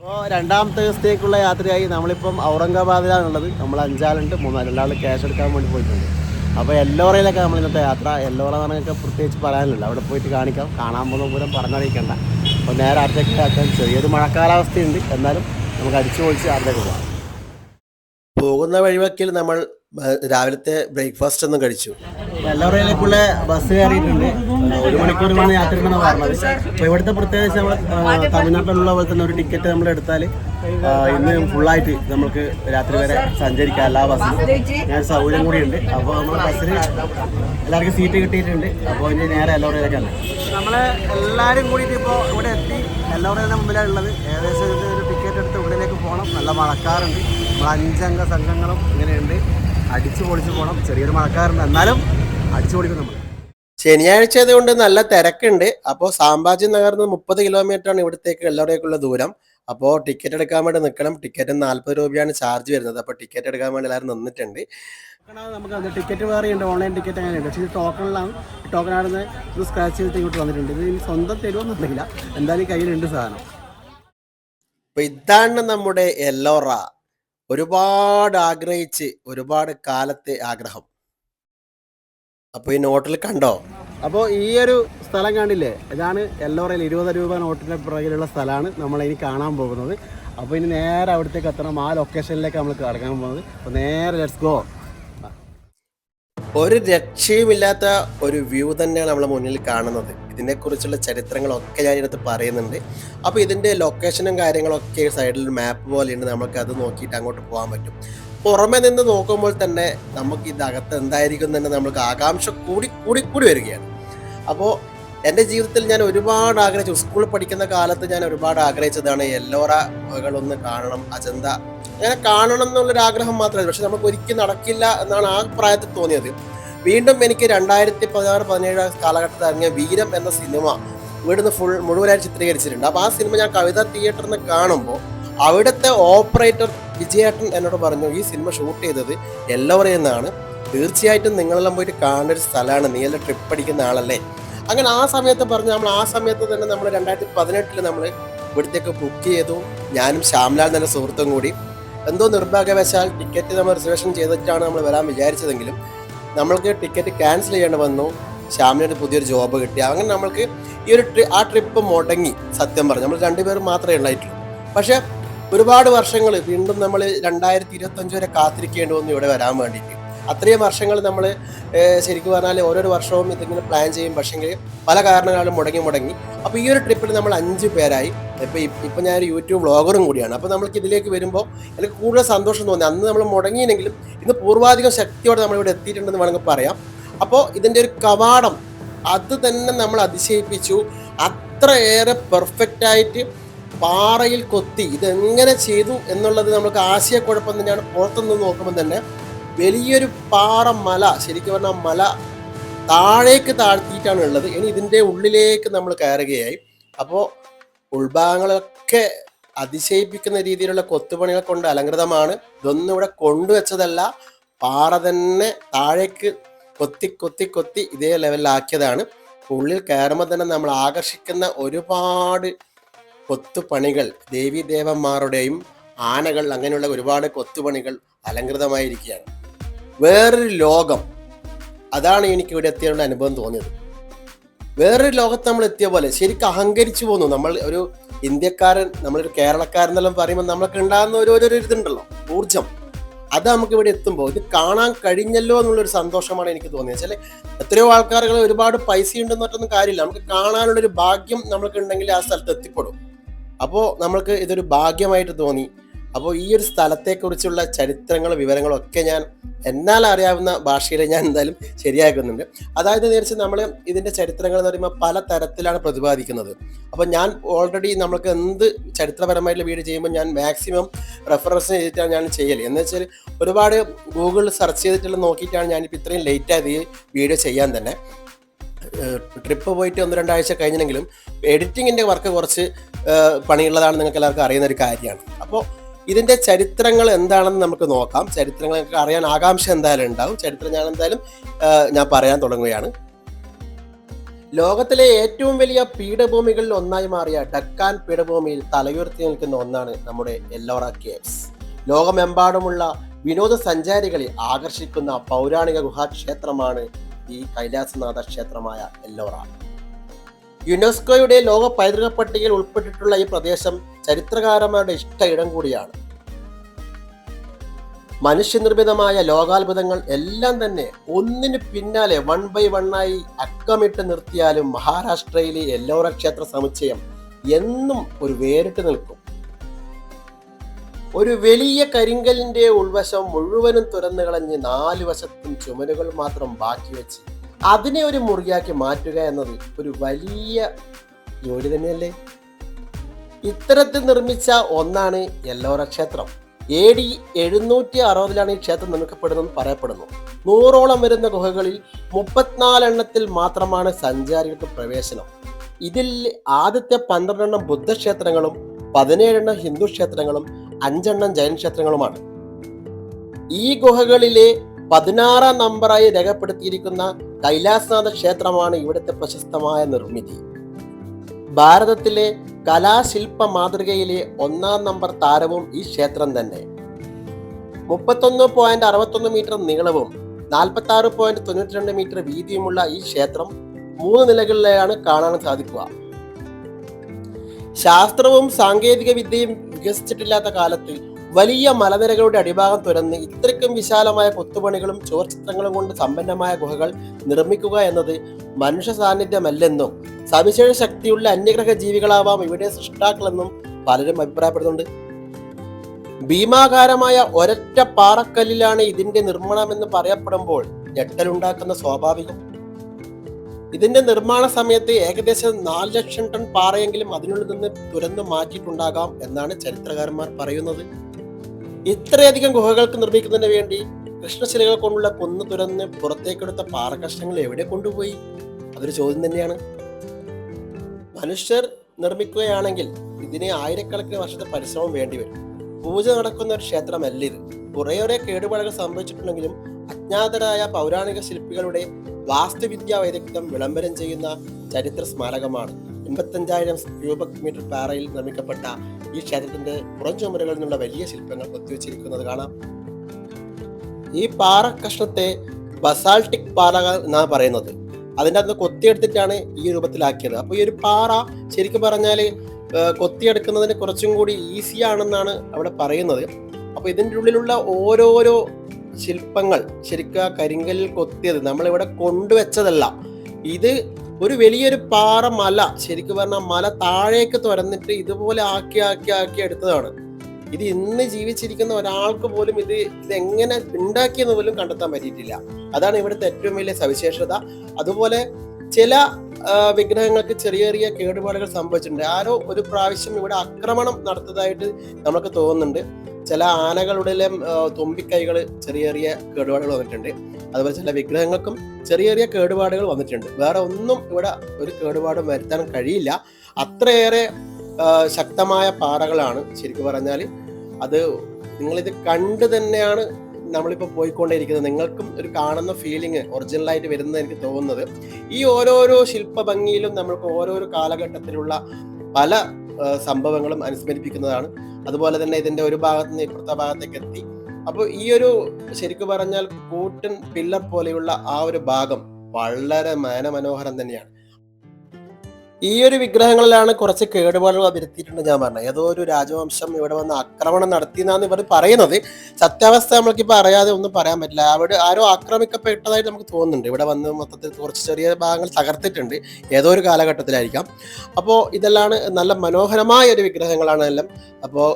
അപ്പോൾ രണ്ടാമത്തെ ദിവസത്തേക്കുള്ള യാത്രയായി നമ്മളിപ്പം ഔറംഗാബാദിലാണുള്ളത്. നമ്മൾ അഞ്ചാളുണ്ട് മൂന്നാൽ രണ്ടാൾ ക്യാഷ് എടുക്കാൻ വേണ്ടി പോയിട്ടുണ്ട്. അപ്പോൾ എല്ലോറയിലൊക്കെ നമ്മൾ ഇന്നത്തെ യാത്ര എല്ലോറ എന്ന് പറഞ്ഞൊക്കെ പ്രത്യേകിച്ച് പറയാനില്ല അവിടെ പോയിട്ട് കാണിക്കാം. കാണാൻ പോകുന്ന പൂരം പറഞ്ഞറിയിക്കണ്ട. അപ്പോൾ നേരെ അടുത്തേക്ക് ആക്കാൻ ചെറിയൊരു മഴക്കാലാവസ്ഥയുണ്ട്. എന്നാലും നമുക്ക് അടിച്ചു പൊളിച്ച് അടുത്തേക്ക് പോകാം. പോകുന്ന വഴിവക്കിൽ നമ്മൾ രാവിലത്തെ ബ്രേക്ക്ഫാസ്റ്റ് ഒന്നും കഴിച്ചു. വെള്ളറയിലേക്കുള്ള ബസ് കയറിയിട്ടുണ്ട്. ഒരു മണിക്കൂർ കൊണ്ട് യാത്ര ഉണ്ടെന്ന് പറഞ്ഞത് അപ്പോൾ ഇവിടുത്തെ പ്രത്യേകിച്ച് നമ്മൾ തമിഴ്നാട്ടിലുള്ള പോലെ തന്നെ ഒരു ടിക്കറ്റ് നമ്മൾ എടുത്താൽ ഇന്ന് ഫുള്ളായിട്ട് നമുക്ക് രാത്രി വരെ സഞ്ചരിക്കാം എല്ലാ ബസ്സിലും ഞാൻ സൗകര്യം കൂടിയുണ്ട്. അപ്പോൾ നമ്മൾ ബസ്സിൽ എല്ലാവർക്കും സീറ്റ് കിട്ടിയിട്ടുണ്ട്. അപ്പോൾ ഇനി നേരെ എല്ലോറയിലേക്കാണ് നമ്മൾ എല്ലാവരും കൂടിയിട്ട് ഇപ്പോൾ ഇവിടെ എത്തി. എല്ലോറയുടെ മുമ്പിലാണ് ഉള്ളത്. ഏകദേശം ഒരു ടിക്കറ്റ് എടുത്ത് ഉള്ളിലേക്ക് പോകണം നല്ല മഴക്കാറുണ്ട്. നമ്മൾ അഞ്ചംഗ സംഘങ്ങളും ഇങ്ങനെയുണ്ട്. അടിച്ചു പൊളിച്ച് പോകണം ചെറിയൊരു മഴക്കാറുണ്ട്. എന്നാലും അടിച്ചു പൊളിക്കും നമ്മൾ ശനിയാഴ്ച ആയതുകൊണ്ട് നല്ല തിരക്കുണ്ട്. അപ്പോൾ സാമ്പാജി നഗറിൽ നിന്ന് മുപ്പത് കിലോമീറ്റർ ആണ് ഇവിടത്തേക്ക് എല്ലാവരേക്കുള്ള ദൂരം. അപ്പോൾ ടിക്കറ്റ് എടുക്കാൻ വേണ്ടി നിൽക്കണം ടിക്കറ്റ് നാൽപ്പത് രൂപയാണ് ചാർജ് വരുന്നത്. അപ്പോൾ ടിക്കറ്റ് എടുക്കാൻ വേണ്ടി എല്ലാവരും നിന്നിട്ടുണ്ട്. നമുക്ക് ടിക്കറ്റ് വേറെ ഉണ്ട്. ഓൺലൈൻ ടിക്കറ്റ് അങ്ങനെയുണ്ട് പക്ഷേ ഇത് ടോക്കണിലാണ്. ടോക്കൺ ടോക്കണാണെന്ന് ഇത് സ്ക്രാച്ച് ചെയ്തിട്ട് ഇങ്ങോട്ട് വന്നിട്ടുണ്ട്. ഇത് ഇനി സ്വന്തം തരുമെന്നറിയില്ല എന്തായാലും കയ്യിലുണ്ട് സാധനം. അപ്പോൾ ഇതാണ് നമ്മുടെ എല്ലോറ ഒരുപാട് ആഗ്രഹിച്ച് ഒരുപാട് കാലത്തെ ആഗ്രഹം. അപ്പോൾ ഈ നോട്ടിൽ കണ്ടോ? അപ്പോൾ ഈ ഒരു സ്ഥലം കണ്ടില്ലേ? ഇതാണ് എല്ലോറയിൽ ഇരുപത് രൂപ നോട്ടിന്റെ പുറകിലുള്ള സ്ഥലമാണ് നമ്മൾ ഇനി കാണാൻ പോകുന്നത്. അപ്പോൾ ഇനി നേരെ അവിടത്തേക്ക് എത്തണം. ആ ലൊക്കേഷനിലേക്ക് നമ്മൾ കിടക്കാൻ പോകുന്നത്. അപ്പോൾ നേരെ ലെറ്റ്സ് ഗോ ഒരു രക്ഷയുമില്ലാത്ത ഒരു വ്യൂ തന്നെയാണ് നമ്മളെ മുന്നിൽ കാണുന്നത്. ഇതിനെക്കുറിച്ചുള്ള ചരിത്രങ്ങളൊക്കെ ഞാൻ ഇതിനകത്ത് പറയുന്നുണ്ട്. അപ്പോൾ ഇതിന്റെ ലൊക്കേഷനും കാര്യങ്ങളൊക്കെ സൈഡിൽ മാപ്പ് പോലെ ഉണ്ട് നമുക്ക് അത് നോക്കിയിട്ട് അങ്ങോട്ട് പോകാൻ പറ്റും. പുറമെ നിന്ന് നോക്കുമ്പോൾ തന്നെ നമുക്ക് ഇതിനകത്ത് എന്തായിരിക്കും തന്നെ നമുക്ക് ആകാംക്ഷ കൂടി കൂടി കൂടി വരികയാണ്. അപ്പോൾ എന്റെ ജീവിതത്തിൽ ഞാൻ ഒരുപാട് ആഗ്രഹിച്ചു. സ്കൂളിൽ പഠിക്കുന്ന കാലത്ത് ഞാൻ ഒരുപാട് ആഗ്രഹിച്ചതാണ് എല്ലോറകളൊന്ന് കാണണം അജന്ത. അങ്ങനെ കാണണം എന്നുള്ളൊരു ആഗ്രഹം മാത്രമേ പക്ഷെ നമുക്ക് ഒരിക്കലും നടക്കില്ല എന്നാണ് ആ പ്രായത്തിൽ തോന്നിയത്. വീണ്ടും എനിക്ക് രണ്ടായിരത്തി പതിനാറ് പതിനേഴ് കാലഘട്ടത്തിൽ ഇറങ്ങിയ വീരം എന്ന സിനിമ ഇവിടുന്ന് ഫുൾ മുഴുവനായി ചിത്രീകരിച്ചിട്ടുണ്ട്. അപ്പോൾ ആ സിനിമ ഞാൻ കവിത തിയേറ്ററിൽ നിന്ന് കാണുമ്പോൾ അവിടുത്തെ ഓപ്പറേറ്റർ വിജയേട്ടൻ എന്നോട് പറഞ്ഞു ഈ സിനിമ ഷൂട്ട് ചെയ്തത് എല്ലാവരെയും തീർച്ചയായിട്ടും നിങ്ങളെല്ലാം പോയിട്ട് കാണേണ്ട ഒരു സ്ഥലമാണ്. നീ എല്ലാം ട്രിപ്പ് അടിക്കുന്ന ആളല്ലേ? അങ്ങനെ ആ സമയത്ത് പറഞ്ഞു നമ്മൾ ആ സമയത്ത് തന്നെ നമ്മൾ രണ്ടായിരത്തി പതിനെട്ടിൽ നമ്മൾ ഇവിടത്തേക്ക് ബുക്ക് ചെയ്തു. ഞാനും ശ്യാംലാൽ എന്ന സുഹൃത്തും കൂടി. എന്തോ നിർഭാഗ്യവശാൽ ടിക്കറ്റ് നമ്മൾ റിസർവേഷൻ ചെയ്തിട്ടാണ് നമ്മൾ വരാൻ വിചാരിച്ചതെങ്കിലും നമ്മൾക്ക് ടിക്കറ്റ് ക്യാൻസൽ ചെയ്യേണ്ടി വന്നു. ശ്യാമിനൊരു പുതിയൊരു ജോബ് കിട്ടി. അങ്ങനെ നമ്മൾക്ക് ഈ ഒരു ട്രി ആ ട്രിപ്പ് മുടങ്ങി സത്യം പറഞ്ഞു നമ്മൾ രണ്ടുപേരും മാത്രമേ ഉണ്ടായിട്ടുള്ളൂ പക്ഷേ ഒരുപാട് വർഷങ്ങൾ വീണ്ടും നമ്മൾ രണ്ടായിരത്തി ഇരുപത്തഞ്ച് വരെ കാത്തിരിക്കേണ്ടി വന്നു ഇവിടെ വരാൻ വേണ്ടിയിട്ട്. അത്രയും വർഷങ്ങൾ നമ്മൾ ശരിക്കും പറഞ്ഞാൽ ഓരോരോ വർഷവും ഇതിങ്ങനെ പ്ലാൻ ചെയ്യും. പക്ഷേങ്കിൽ പല കാരണങ്ങളും മുടങ്ങി മുടങ്ങി. അപ്പോൾ ഈ ഒരു ട്രിപ്പിൽ നമ്മൾ അഞ്ച് പേരായി. ഇപ്പോൾ ഇപ്പം ഞാനൊരു യൂട്യൂബ് വ്ളോഗറും കൂടിയാണ്. അപ്പോൾ നമ്മൾക്ക് ഇതിലേക്ക് വരുമ്പോൾ എനിക്ക് കൂടുതൽ സന്തോഷം തോന്നി. അന്ന് നമ്മൾ മുടങ്ങിയില്ലെങ്കിലും ഇന്ന് പൂർവാധികം ശക്തിയോടെ നമ്മൾ ഇവിടെ എത്തിയിട്ടുണ്ടെന്ന് വേണമെങ്കിൽ പറയാം. അപ്പോൾ ഇതിന്റെ ഒരു കവാടം അത് തന്നെ നമ്മൾ അതിശയിപ്പിച്ചു. അത്രയേറെ പെർഫെക്റ്റായിട്ട് പാറയിൽ കൊത്തി ഇതെങ്ങനെ ചെയ്തു എന്നുള്ളത് നമുക്ക് ആശയക്കുഴപ്പം തന്നെയാണ്. പുറത്തുനിന്ന് നോക്കുമ്പോൾ തന്നെ വലിയൊരു പാറ മല ശരിക്കും പറഞ്ഞാൽ മല താഴേക്ക് താഴ്ത്തിയിട്ടാണ് ഉള്ളത്. ഇനി ഇതിന്റെ ഉള്ളിലേക്ക് നമ്മൾ കയറുകയായി. അപ്പോൾ ഉൾഭാഗങ്ങളൊക്കെ അതിശയിപ്പിക്കുന്ന രീതിയിലുള്ള കൊത്തുപണികൾ കൊണ്ട് അലങ്കൃതമാണ് ഇതൊന്നും ഇവിടെ കൊണ്ടുവച്ചതല്ല. പാറ തന്നെ താഴേക്ക് കൊത്തി കൊത്തി കൊത്തി ഇതേ ലെവലിലാക്കിയതാണ്. ഉള്ളിൽ കയറുമ്പോൾ തന്നെ നമ്മൾ ആകർഷിക്കുന്ന ഒരുപാട് കൊത്തുപണികൾ ദേവീദേവന്മാരുടെയും ആനകൾ അങ്ങനെയുള്ള ഒരുപാട് കൊത്തുപണികൾ അലങ്കൃതമായിരിക്കുകയാണ് വേറൊരു ലോകം. അതാണ് എനിക്ക് ഇവിടെ എത്തിയതുകൊണ്ട് അനുഭവം തോന്നിയത്. വേറൊരു ലോകത്ത് നമ്മൾ എത്തിയ പോലെ ശരിക്കും അഹങ്കരിച്ചു പോന്നു. നമ്മൾ ഒരു ഇന്ത്യക്കാരൻ നമ്മളൊരു കേരളക്കാരൻ എന്നെല്ലാം പറയുമ്പോൾ നമ്മൾക്ക് ഉണ്ടാകുന്ന ഒരു ഒരു ഇതുണ്ടല്ലോ ഊർജം അത് നമുക്ക് ഇവിടെ എത്തുമ്പോൾ ഇത് കാണാൻ കഴിഞ്ഞല്ലോ എന്നുള്ളൊരു സന്തോഷമാണ് എനിക്ക് തോന്നിയത്. വെച്ചാൽ എത്രയോ ആൾക്കാരുകൾ ഒരുപാട് പൈസ ഉണ്ടെന്ന് പറഞ്ഞൊന്നും കാര്യമില്ല. നമുക്ക് കാണാനുള്ളൊരു ഭാഗ്യം നമ്മൾക്ക് ഉണ്ടെങ്കിൽ ആ സ്ഥലത്ത് എത്തിപ്പെടും. അപ്പോൾ നമ്മൾക്ക് ഇതൊരു ഭാഗ്യമായിട്ട് തോന്നി. അപ്പോൾ ഈ ഒരു സ്ഥലത്തെക്കുറിച്ചുള്ള ചരിത്രങ്ങളും വിവരങ്ങളും ഒക്കെ ഞാൻ എന്നാൽ അറിയാവുന്ന ഭാഷയിൽ ഞാൻ എന്തായാലും ശരിയാക്കുന്നുണ്ട്. അതായത് നേരിച്ച് നമ്മൾ ഇതിന്റെ ചരിത്രങ്ങൾ എന്ന് പറയുമ്പോൾ പല തരത്തിലാണ് പ്രതിപാദിക്കുന്നത്. അപ്പോൾ ഞാൻ ഓൾറെഡി നമ്മൾക്ക് എന്ത് ചരിത്രപരമായിട്ടുള്ള വീഡിയോ ചെയ്യുമ്പോൾ ഞാൻ മാക്സിമം റെഫറൻസ് ചെയ്തിട്ടാണ് ഞാൻ ചെയ്യൽ എന്ന് വെച്ചാൽ ഒരുപാട് ഗൂഗിളിൽ സെർച്ച് ചെയ്തിട്ടുള്ള നോക്കിയിട്ടാണ് ഞാനിപ്പോൾ ഇത്രയും ലേറ്റ് ആയത് ഈ വീഡിയോ ചെയ്യാൻ തന്നെ. ട്രിപ്പ് പോയിട്ട് ഒന്ന് രണ്ടാഴ്ച കഴിഞ്ഞെങ്കിലും എഡിറ്റിങ്ങിന്റെ വർക്ക് കുറച്ച് പണിയുള്ളതാണ് നിങ്ങൾക്ക് എല്ലാവർക്കും അറിയുന്ന ഒരു കാര്യമാണ്. അപ്പോൾ ഇതിന്റെ ചരിത്രങ്ങൾ എന്താണെന്ന് നമുക്ക് നോക്കാം. ചരിത്രങ്ങളൊക്കെ അറിയാൻ ആകാംക്ഷ എന്തായാലും ഉണ്ടാവും. ചരിത്രം ഞാൻ എന്തായാലും ഞാൻ പറയാൻ തുടങ്ങുകയാണ്. ലോകത്തിലെ ഏറ്റവും വലിയ പീഠഭൂമികളിൽ ഒന്നായി മാറിയ ഡക്കാൻ പീഠഭൂമിയിൽ തലയുയർത്തി നിൽക്കുന്ന ഒന്നാണ് നമ്മുടെ എല്ലോറ കേവ്സ്. ലോകമെമ്പാടുമുള്ള വിനോദസഞ്ചാരികളെ ആകർഷിക്കുന്ന പൗരാണിക ഗുഹാക്ഷേത്രമാണ് ഈ കൈലാസനാഥ ക്ഷേത്രമായ എല്ലോറ. യുനെസ്കോയുടെ ലോക പൈതൃക പട്ടികയിൽ ഉൾപ്പെട്ടിട്ടുള്ള ഈ പ്രദേശം ചരിത്രകാരന്മാരുടെ ഇഷ്ട ഇടം കൂടിയാണ്. മനുഷ്യനിർമ്മിതമായ ലോകാത്ഭുതങ്ങൾ എല്ലാം തന്നെ ഒന്നിന് പിന്നാലെ വൺ ബൈ വണ്ണായി അക്കമിട്ട് നിർത്തിയാലും മഹാരാഷ്ട്രയിലെ എല്ലോറ ക്ഷേത്ര സമുച്ചയം എന്നും ഒരു വേറിട്ട് നിൽക്കും. ഒരു വലിയ കരിങ്കലിന്റെ ഉൾവശം മുഴുവനും തുറന്നു കളഞ്ഞ് നാല് വശത്തും ചുമരുകൾ മാത്രം ബാക്കി വെച്ച് അതിനെ ഒരു മുറിയാക്കി മാറ്റുക എന്നത് ഒരു വലിയ ജോലി തന്നെയല്ലേ? ഇത്തരത്തിൽ നിർമ്മിച്ച ഒന്നാണ് എല്ലോറ ക്ഷേത്രം. എ ഡി എഴുന്നൂറ്റി അറുപതിലാണ് ഈ ക്ഷേത്രം നിർമ്മിക്കപ്പെടുന്നതെന്ന് പറയപ്പെടുന്നു. നൂറോളം വരുന്ന ഗുഹകളിൽ മുപ്പത്തിനാലെണ്ണത്തിൽ മാത്രമാണ് സഞ്ചാരികൾക്ക് പ്രവേശനം. ഇതിൽ ആദ്യത്തെ പന്ത്രണ്ടെണ്ണം ബുദ്ധക്ഷേത്രങ്ങളും പതിനേഴെണ്ണം ഹിന്ദു ക്ഷേത്രങ്ങളും അഞ്ചെണ്ണം ജൈൻ ക്ഷേത്രങ്ങളുമാണ്. ഈ ഗുഹകളിലെ പതിനാറാം നമ്പറായി രേഖപ്പെടുത്തിയിരിക്കുന്ന കൈലാസനാഥ ക്ഷേത്രമാണ് ഇവിടുത്തെ പ്രശസ്തമായ നിർമ്മിതി. ഭാരതത്തിലെ കലാശില്പ മാതൃകയിലെ ഒന്നാം നമ്പർ താരവും ഈ ക്ഷേത്രം തന്നെ. മുപ്പത്തൊന്ന് പോയിന്റ് അറുപത്തൊന്ന് മീറ്റർ നീളവും നാൽപ്പത്തി ആറ് പോയിന്റ് തൊണ്ണൂറ്റി രണ്ട് മീറ്റർ വീതിയുമുള്ള ഈ ക്ഷേത്രം മൂന്ന് നിലകളിലാണ് കാണാൻ സാധിക്കുക. ശാസ്ത്രവും സാങ്കേതിക വിദ്യയും വികസിച്ചിട്ടില്ലാത്ത കാലത്ത് വലിയ മലനിരകളുടെ അടിഭാഗം തുരന്ന് ഇത്രയ്ക്കും വിശാലമായ കൊത്തുപണികളും ചുവർച്ചിത്രങ്ങളും കൊണ്ട് സമ്പന്നമായ ഗുഹകൾ നിർമ്മിക്കുക എന്നത് മനുഷ്യ സാന്നിധ്യമല്ലെന്നും സവിശേഷ ശക്തിയുള്ള അന്യഗ്രഹ ജീവികളാവാം ഇവിടെ സൃഷ്ടാക്കളെന്നും പലരും അഭിപ്രായപ്പെടുന്നുണ്ട്. ഭീമാകാരമായ ഒരൊറ്റ പാറക്കല്ലിലാണ് ഇതിന്റെ നിർമ്മാണമെന്ന് പറയപ്പെടുമ്പോൾ ഞെട്ടലുണ്ടാക്കുന്ന സ്വാഭാവികം. ഇതിന്റെ നിർമ്മാണ സമയത്ത് ഏകദേശം നാല് ലക്ഷം ടൺ പാറയെങ്കിലും അതിനുള്ളിൽ നിന്ന് തുരന്നു മാറ്റിയിട്ടുണ്ടാകാം എന്നാണ് ചരിത്രകാരന്മാർ പറയുന്നത്. ഇത്രയധികം ഗുഹകൾക്ക് നിർമ്മിക്കുന്നതിന് വേണ്ടി കൃഷ്ണശിലകൾ കൊണ്ടുള്ള കുന്ന് തുരന്ന് പുറത്തേക്കെടുത്ത പാറകഷ്ണങ്ങൾ എവിടെ കൊണ്ടുപോയി? അതൊരു ചോദ്യം തന്നെയാണ്. മനുഷ്യർ നിർമ്മിക്കുകയാണെങ്കിൽ ഇതിന് ആയിരക്കണക്കിന് വർഷത്തെ പരിശ്രമം വേണ്ടിവരും പൂജ നടക്കുന്ന ഒരു ക്ഷേത്രമല്ല ഇത്. കുറേയേറെ കേടുപാടുകൾ സംഭവിച്ചിട്ടുണ്ടെങ്കിലും അജ്ഞാതരായ പൗരാണിക ശില്പികളുടെ വാസ്തുവിദ്യാ വൈദഗ്ധ്യം വിളംബരം ചെയ്യുന്ന ചരിത്ര സ്മാരകമാണ്. എൺപത്തഞ്ചായിരം ക്യൂബിക് മീറ്റർ പാറയിൽ നിർമ്മിക്കപ്പെട്ട ഈ ക്ഷേത്രത്തിന്റെ പുറം ചുമരുകളിൽ നിന്നുള്ള വലിയ ശില്പങ്ങൾ കൊത്തിവെച്ചിരിക്കുന്നത് കാണാം. ഈ പാറ കഷ്ണത്തെ ബസാൾട്ടിക് പാറ എന്നാണ് പറയുന്നത്. അതിന്റെ അകത്ത് കൊത്തിയെടുത്തിട്ടാണ് ഈ രൂപത്തിലാക്കിയത്. അപ്പോൾ ഈ ഒരു പാറ ശരിക്കും പറഞ്ഞാൽ കൊത്തിയെടുക്കുന്നതിന് കുറച്ചും കൂടി ഈസി ആണെന്നാണ് അവിടെ പറയുന്നത്. അപ്പോൾ ഇതിന്റെ ഉള്ളിലുള്ള ഓരോരോ ശില്പങ്ങൾ ശരിക്കും ആ കരിങ്കല്ലിൽ കൊത്തിയത് നമ്മളിവിടെ കൊണ്ടുവച്ചതല്ല. ഇത് ഒരു വലിയൊരു പാറ മല ശരിക്കും പറഞ്ഞാൽ മല താഴേക്ക് തുറന്നിട്ട് ഇതുപോലെ ആക്കി ആക്കി ആക്കി എടുത്തതാണ്. ഇത് ഇന്ന് ജീവിച്ചിരിക്കുന്ന ഒരാൾക്ക് പോലും ഇത് ഇത് എങ്ങനെ ഉണ്ടാക്കിയെന്ന് പോലും കണ്ടെത്താൻ പറ്റിയിട്ടില്ല. അതാണ് ഇവിടുത്തെ ഏറ്റവും വലിയ സവിശേഷത. അതുപോലെ ചില വിഗ്രഹങ്ങൾക്ക് ചെറിയ ചെറിയ കേടുപാടുകൾ സംഭവിച്ചിട്ടുണ്ട്. ആരോ ഒരു പ്രാവശ്യം ഇവിടെ ആക്രമണം നടത്തതായിട്ട് നമുക്ക് തോന്നുന്നുണ്ട്. ചില ആനകളുടെ തുമ്പിക്കൈകൾ ചെറിയ ചെറിയ കേടുപാടുകൾ വന്നിട്ടുണ്ട്. അതുപോലെ ചില വിഗ്രഹങ്ങൾക്കും ചെറിയ ചെറിയ കേടുപാടുകൾ വന്നിട്ടുണ്ട്. വേറെ ഒന്നും ഇവിടെ ഒരു കേടുപാടും വരുത്താൻ കഴിയില്ല. അത്രയേറെ ശക്തമായ പാറകളാണ് ശരിക്കും പറഞ്ഞാൽ അത് നിങ്ങളിത് കണ്ട് തന്നെയാണ് നമ്മളിപ്പോൾ പോയിക്കൊണ്ടേയിരിക്കുന്നത്. നിങ്ങൾക്കും ഒരു കാണുന്ന ഫീലിംഗ് ഒറിജിനലായിട്ട് വരുന്നത് എനിക്ക് തോന്നുന്നത്. ഈ ഓരോരോ ശില്പ ഭംഗിയിലും നമ്മൾക്ക് ഓരോരോ കാലഘട്ടത്തിലുള്ള പല സംഭവങ്ങളും അനുസ്മരിപ്പിക്കുന്നതാണ്. അതുപോലെ തന്നെ ഇതിന്റെ ഒരു ഭാഗത്ത് നിന്ന് ഇപ്പുറത്തെ ഭാഗത്തേക്ക് എത്തി. അപ്പോൾ ഈ ഒരു ശരിക്കും പറഞ്ഞാൽ കൂട്ടൻ പില്ലർ പോലെയുള്ള ആ ഒരു ഭാഗം വളരെ മനമനോഹരം തന്നെയാണ്. ഈ ഒരു വിഗ്രഹങ്ങളിലാണ് കുറച്ച് കേടുപാടുകൾ വരുത്തിയിട്ടുണ്ട് ഞാൻ പറഞ്ഞത്. ഏതോ ഒരു രാജവംശം ഇവിടെ വന്ന് ആക്രമണം നടത്തി എന്നാണ് ഇവർ പറയുന്നത്. സത്യാവസ്ഥ നമ്മൾക്കിപ്പോൾ അറിയാതെ ഒന്നും പറയാൻ പറ്റില്ല. അവിടെ ആരോ ആക്രമിക്കപ്പെട്ടതായിട്ട് നമുക്ക് തോന്നുന്നുണ്ട്. ഇവിടെ വന്ന് മൊത്തത്തിൽ കുറച്ച് ചെറിയ ഭാഗങ്ങൾ തകർത്തിട്ടുണ്ട്. ഏതോ ഒരു കാലഘട്ടത്തിലായിരിക്കാം. അപ്പോൾ ഇതെല്ലാം നല്ല മനോഹരമായ ഒരു വിഗ്രഹങ്ങളാണ് എല്ലാം. അപ്പോൾ